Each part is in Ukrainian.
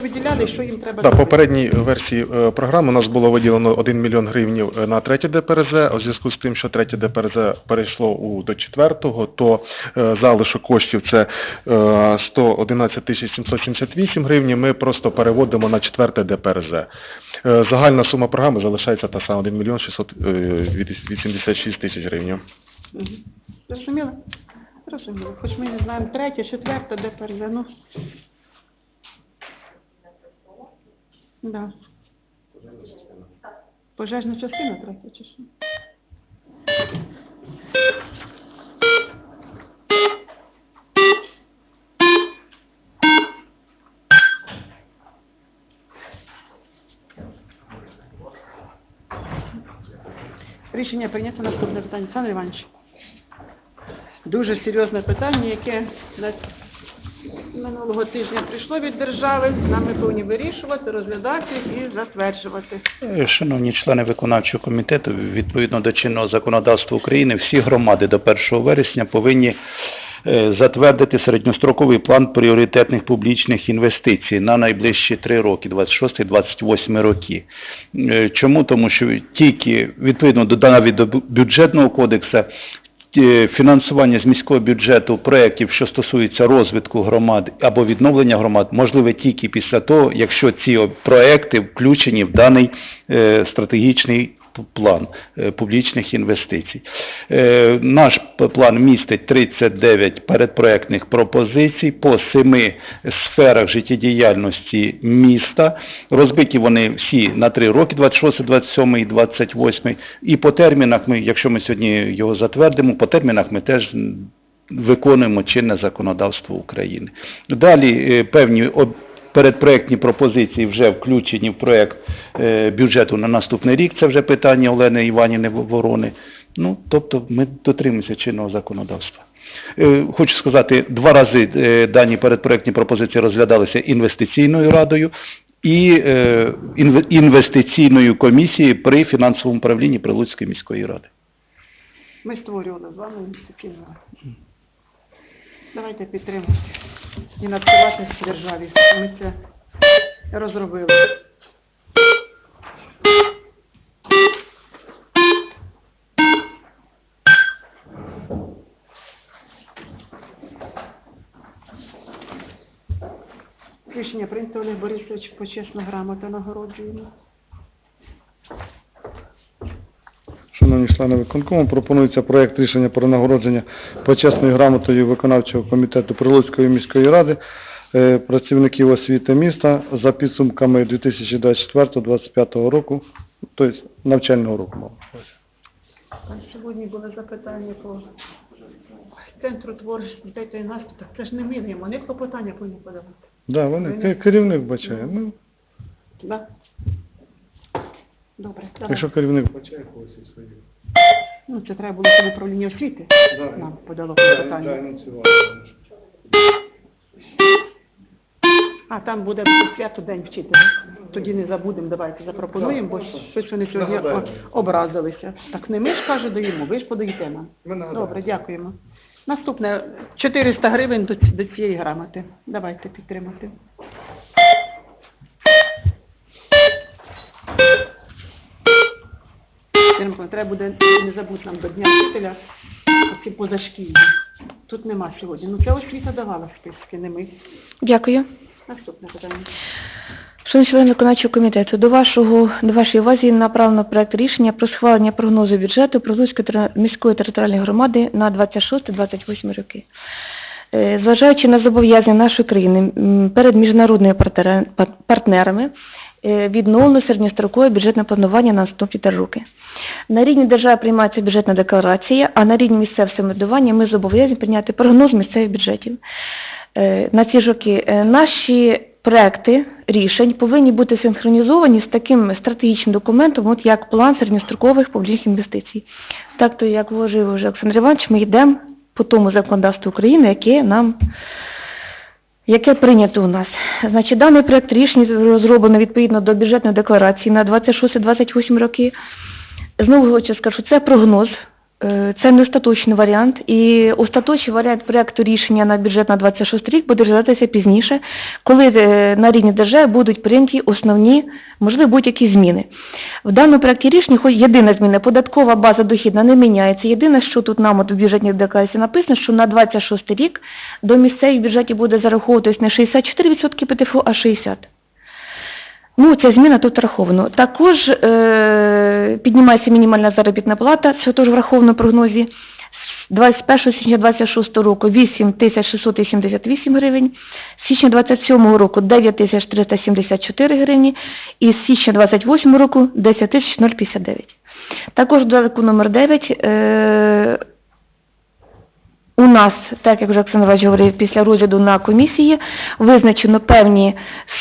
виділяли, що їм треба в попередній версії е, програми у нас було виділено 1 мільйон гривень е, на третє ДПРЗ, а в зв'язку з тим, що третє ДПРЗ перейшло у, до четвертого, то е, залишок коштів це е, 111 тисяч 778 гривень, ми просто переводимо на четверте ДПРЗ. Е, Загальна сума програми залишається та сама 1 мільйон 686 тисяч гривень. Мгм. Зрозуміло? Зрозуміло. Хоч ми не знаємо третє, четверте, де перше, ну. Да. Пожежна частина третя чи що? Рішення прийнято наступне питання. Олександр Іванович. Дуже серйозне питання, яке минулого тижня прийшло від держави. Нам ми повинні вирішувати, розглядати і затверджувати. Е, Шановні члени виконавчого комітету, відповідно до чинного законодавства України, всі громади до 1 вересня повинні е, затвердити середньостроковий план пріоритетних публічних інвестицій на найближчі три роки, 26-28 роки. Е, Чому? Тому що тільки відповідно до навіть до бюджетного кодексу фінансування з міського бюджету проєктів, що стосуються розвитку громад або відновлення громад, можливе тільки після того, якщо ці проекти включені в даний е, стратегічний план е, публічних інвестицій. Е, Наш план містить 39 передпроектних пропозицій по семи сферах життєдіяльності міста. Розбиті вони всі на три роки, 26, 27 і 28. І по термінах ми, якщо ми сьогодні його затвердимо, по термінах ми теж виконуємо чинне законодавство України. Далі е, певні передпроектні пропозиції вже включені в проект е, бюджету на наступний рік. Це вже питання Олени Іванівни Ворони. Ну, тобто ми дотримуємося чинного законодавства. Е, Хочу сказати, два рази е, дані передпроектні пропозиції розглядалися інвестиційною радою і інве- інвестиційною комісією при фінансовому управлінні Прилуцької міської ради. Ми створювали з вами такі Давайте підтримати і надсилатись державі. Ми це розробили. Рішення прийнято Олег Борисович почесна грамота нагороджуємо. Шановні члени виконкому, пропонується проект рішення про нагородження почесною грамотою виконавчого комітету Прилуцької міської ради е, працівників освіти міста за підсумками 2024-2025 року, тобто навчального року. Сьогодні були запитання по центру творчості дітей та. Так це ж не ми, не вони клопотання повинні подавати. Да, вони ке- керівник бачає. Ну, Да? Добре, давай. якщо керівник бачає когось із своїх. Ну, це треба було щоб управління освіти нам подало клопотання. А, там буде свято День вчителя. Тоді не забудемо, давайте запропонуємо, бо щось вони сьогодні о- образилися. Так не ми ж, каже, даємо, ви ж подаєте нам. Добре, дякуємо. Наступне 400 гривень до, до цієї грамоти. Давайте підтримати. Іринко, Треба буде не забути нам до Дня вчителя оці позашкільні. Тут нема сьогодні. Ну це освіта давала списки, не ми. Дякую. Наступне питання. Шановні члени виконавчого комітету, до вашого до вашої увазі направлено проект рішення про схвалення прогнозу бюджету Прилуцької тери- міської територіальної громади на 26-28 роки. Е, Зважаючи на зобов'язання нашої країни перед міжнародними партнерами, відновлено середньострокове бюджетне планування на наступні три роки. На рівні держави приймається бюджетна декларація, а на рівні місцевого самоврядування ми зобов'язані прийняти прогноз місцевих бюджетів е, на ці ж роки. Е, Наші проекти рішень повинні бути синхронізовані з таким стратегічним документом, от як план середньострокових публічних інвестицій. Так то, як вложив вже Олександр Іванович, ми йдемо по тому законодавству України, яке нам яке прийнято у нас. Значить, даний проект рішення розроблено відповідно до бюджетної декларації на 26-28 роки. Знову хочу скажу, це прогноз Це не остаточний варіант, і остаточний варіант проекту рішення на бюджет на 26 рік буде розглядатися пізніше, коли на рівні держави будуть прийняті основні, можливо, будь-які зміни. В даному проекті рішення хоч єдина зміна, податкова база дохідна не міняється. Єдине, що тут нам от в бюджетній декларації написано, що на 26 рік до місцевих бюджетів буде зараховуватись не 64% ПТФО, а 60%. Ну, ця зміна тут враховано. Також е, піднімається мінімальна заробітна плата, це теж враховано в прогнозі. З 21 січня 26 року 8 тисяч 688 гривень, з січня 27 року 9 тисяч 374 гривні і з січня 28 року 10 тисяч 059. Також додатку номер 9 е, у нас, так як вже Оксана Іванович говорив, після розгляду на комісії визначено певні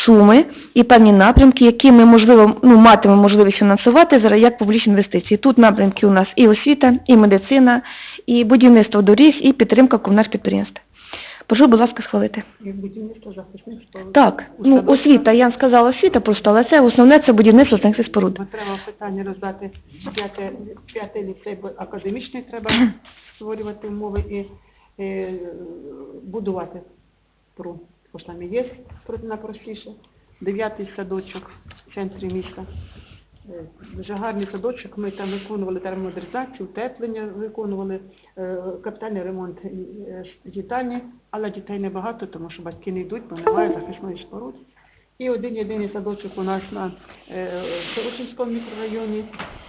суми і певні напрямки, які ми можливо ну, матимемо можливість фінансувати як публічні інвестиції. Тут напрямки у нас і освіта, і медицина, і будівництво доріг, і підтримка комунальних підприємств. Прошу, будь ласка, схвалити. Будівництво захисних споруд. Так, ну освіта, я сказала освіта просто, але це основне це будівництво санкцій споруд. Ми треба питання роздати п'яте, п'ятий ліцей, бо академічний треба створювати умови і будувати про бо ж там простіше. Дев'ятий садочок в центрі міста. Е, Дуже гарний садочок. Ми там виконували термомодернізацію, утеплення, виконували е, капітальний ремонт е, їдальні, але дітей небагато, тому що батьки не йдуть, бо немає захисної споруди. І один єдиний садочок у нас на е, Сорочинському мікрорайоні.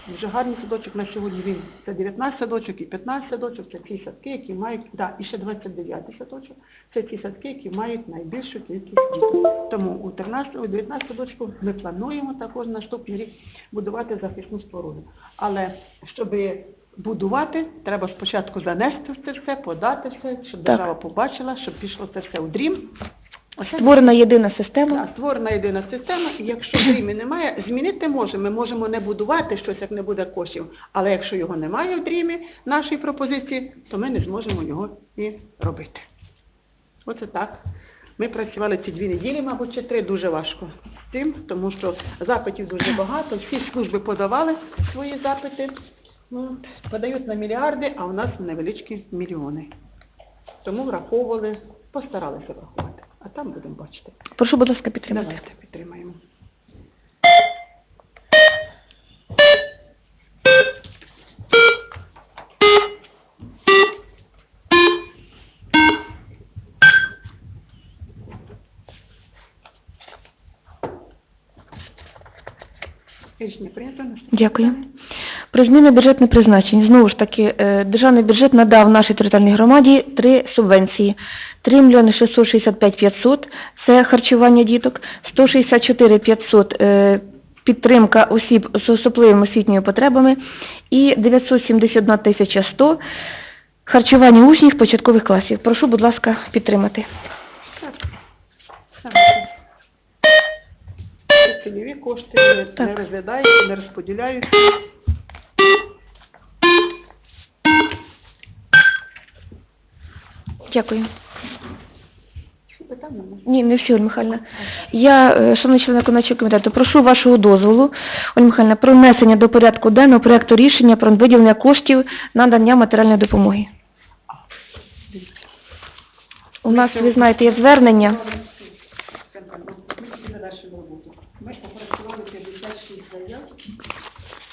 Дуже гарний садочок на сьогодні він це 19 садочок і 15 садочок. Це ті садки, які мають, да, і ще 29 садочок. Це ті садки, які мають найбільшу кількість дітей. Тому у 13, у 19 садочку ми плануємо також наступний рік будувати захисну споруду. Але щоб будувати, треба спочатку занести це все, подати все, щоб держава побачила, щоб пішло це все у дрім. Створена єдина система. так, створена єдина система, і якщо дрімі немає, змінити можемо. Ми можемо не будувати щось, як не буде коштів. Але якщо його немає в дрімі, нашої пропозиції, то ми не зможемо його і робити. Оце так. Ми працювали ці дві неділі, мабуть, чи три, дуже важко з тим, тому що запитів дуже багато, всі служби подавали свої запити, ну, подають на мільярди, а у нас невеличкі мільйони. Тому враховували, постаралися врахувати. А там будемо бачити. Прошу, будь ласка, підтримати. Давайте підтримаємо. Рішення прийнято. Дякую. Про зміни бюджетних призначень. Знову ж таки, е, державний бюджет надав нашій територіальній громаді три субвенції. 3 мільйони 665 500 – це харчування діток, 164 500 е, – підтримка осіб з особливими освітніми потребами і 971 тисяча 100 – харчування учнів початкових класів. Прошу, будь ласка, підтримати. Цільові кошти не, не розглядаються, не розподіляються. Дякую. Ні, не всі, Ольга Михайловна. Я, е, шановний член виконавчого комітету, прошу вашого дозволу, Ольга Михайловна, про внесення до порядку денного проекту рішення про виділення коштів на надання матеріальної допомоги. У нас, ви знаєте, є звернення. Ми тільки завершили роботу. Ми опрацювали 56 заяв.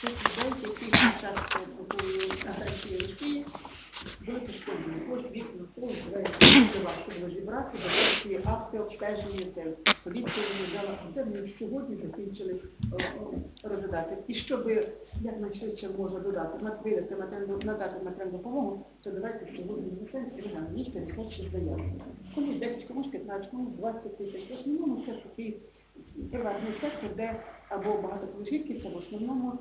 Цих людей, які під час такої агресії Росії були пошкоджені. Ось вікна, ось двері, дуже важко було зібрати, ці акти обстеження, це поліція виїжджала. Це ми сьогодні закінчили о, о, розглядати. І щоб якнайшвидше можна додати, на- вивести матеріальну- надати матеріальну допомогу, то давайте сьогодні внесемо і на ніч 56 заяв. Комусь 10, комусь 15, комусь 20 тисяч. В основному це такий приватний сектор, де або багатоповерхівки, це в основному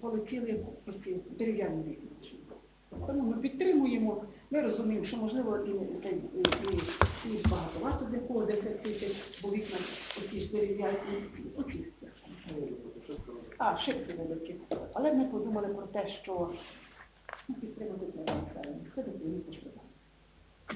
полетіли дерев'яні вікна. Тому ми підтримуємо, ми розуміємо, що можливо і, і багато для кого 10 тисяч, бо вікна оці ж дерев'яні, оці. А, шибки великі. Але ми подумали про те, що ну, підтримати це населення. Це потрібно.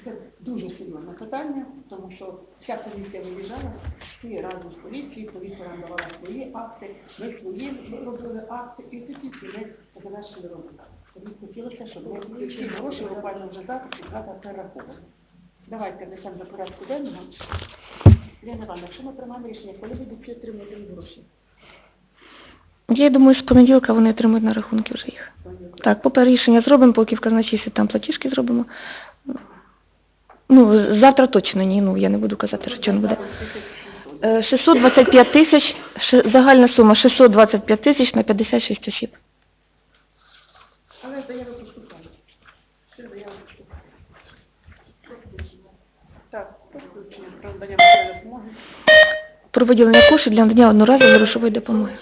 Це дуже серйозне питання, тому що вся поліція виїжджала, всі разом з поліцією, поліція нам давала свої акти, ми свої робили акти, і тоді ми завершили роботу. Тобі хотілося, щоб ми всі гроші буквально вже завтра чи завтра перераховували. Давайте внесемо за порядку денного. Лена Івановна, якщо ми приймаємо рішення, коли будуть всі отримати гроші? Я думаю, з понеділка вони отримують на рахунки вже їх. Так, поки рішення зробимо, поки в казначействі там платіжки зробимо. Ну, завтра точно ні, ну я не буду казати, що не буде. Е, 625 тисяч, ше- загальна сума 625 тисяч на 56 осіб. Але. Все заяви поступають. Про. Так, про допомоги. Про виділення коштів для надання одноразової грошової допомоги.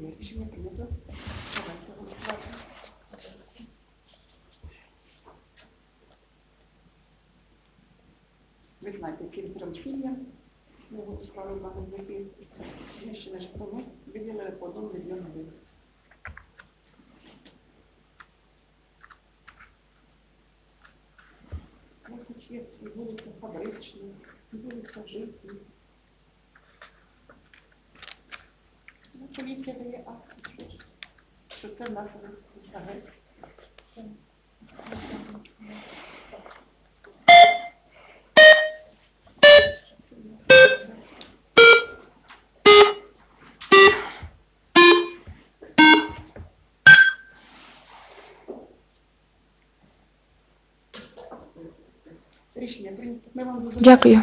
Рішення прийнято. Давайте голосувати. Ви знаєте, цим трьом сім'ям, його справи мали знайти, знищене житло, виділили по одному мільйону гривень. Хоч є вулиця Фабрична, вулиця Житні. Ну, поліція дає акт, що, це наша агресія. Дякую.